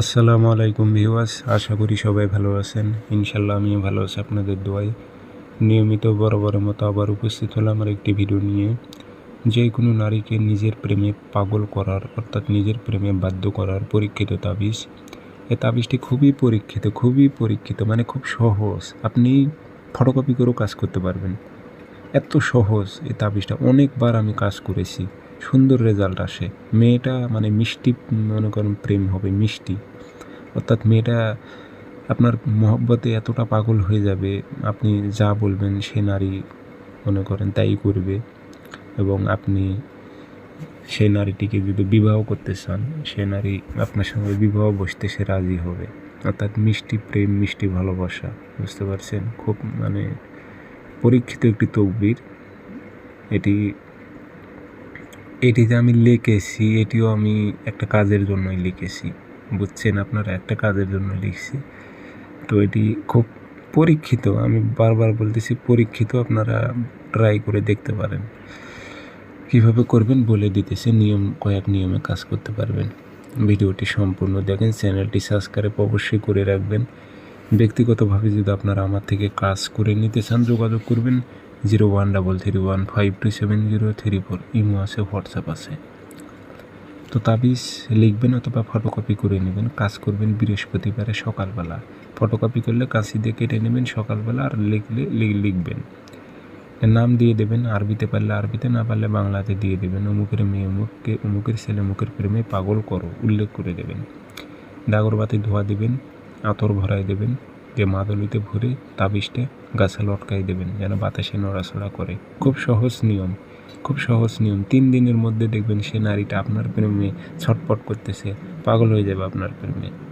আসসালামু আলাইকুম ভিউয়ার্স, আশা করি সবাই ভালো আছেন। ইনশাল্লাহ আমিও ভালো আছি আপনাদের দোয়ায়। নিয়মিত বরাবরের মতো আবার উপস্থিত হলাম আমার একটি ভিডিও নিয়ে। যে কোনো নারীকে নিজের প্রেমে পাগল করার, অর্থাৎ নিজের প্রেমে বাধ্য করার পরীক্ষিত তাবিজ। এই তাবিজটি খুবই পরীক্ষিত খুবই পরীক্ষিত মানে খুব সহজ। আপনি ফটোকপি করেও কাজ করতে পারবেন। এত সহজ এই তাবিজটা। অনেকবার আমি কাজ করেছি। সুন্দর রেজাল্ট আসে। মেয়েটা মানে মিষ্টি, মনে করেন প্রেম হবে, মিষ্টি। অর্থাৎ মেয়েটা আপনার মহব্বতে এতটা পাগল হয়ে যাবে, আপনি যা বলবেন সে নারী মনে করেন তাই করবে এবং আপনি সেই নারীটিকে যদি বিবাহ করতে চান, সে নারী আপনার সঙ্গে বিবাহ বসতে সে রাজি হবে। অর্থাৎ মিষ্টি প্রেম, মিষ্টি ভালোবাসা, বুঝতে পারছেন? খুব মানে পরীক্ষিত একটি তকবির। এটি এটিতে আমি লিখেছি, এটিও আমি একটা কাজের জন্যই লিখেছি। বুঝছেন আপনারা? একটা কাজের জন্য লিখছি। তো এটি খুব পরীক্ষিত, আমি বারবার বলতেছি পরীক্ষিত, আপনারা ট্রাই করে দেখতে পারেন। কীভাবে করবেন বলে দিতেছে, নিয়ম, কয়েক নিয়মে কাজ করতে পারবেন। ভিডিওটি সম্পূর্ণ দেখেন, চ্যানেলটি সাবস্ক্রাইব অবশ্যই করে রাখবেন। ব্যক্তিগতভাবে যদি আপনারা আমার থেকে কাজ করে নিতে চান, যোগাযোগ করবেন। Zero one double three one five two seven zero three four imo আছে, হোয়াটসঅ্যাপ আছে। তো তাবিজ লিখবেন অথবা ফটোকপি করে নেবেন, কাজ করবেন বৃহস্পতিবারে সকালবেলা। ফটোকপি করলে কাশি দিয়ে কেটে নেবেন, সকালবেলা আর লিখলে লিখবেন। নাম দিয়ে দেবেন, আরবিতে পারলে আরবিতে, না পারলে বাংলাতে দিয়ে দেবেন। অমুকের মেয়ে, অমুককে, অমুকের ছেলে, অমুকের প্রেমে পাগল করো, উল্লেখ করে দেবেন। ডাগরবাতি ধোয়া দেবেন, আতর ভরাই দেবেন। যে মাদলিতে ভরে তাবিজটা গাছে লটকাই দেবেন, যেন বাতাসে নড়াচড়া করে। খুব সহজ নিয়ম, খুব সহজ নিয়ম। তিন দিনের মধ্যে দেখবেন সে নারীটা আপনার প্রেমে ছটপট করতেছে, পাগল হয়ে যাবে আপনার প্রেমে।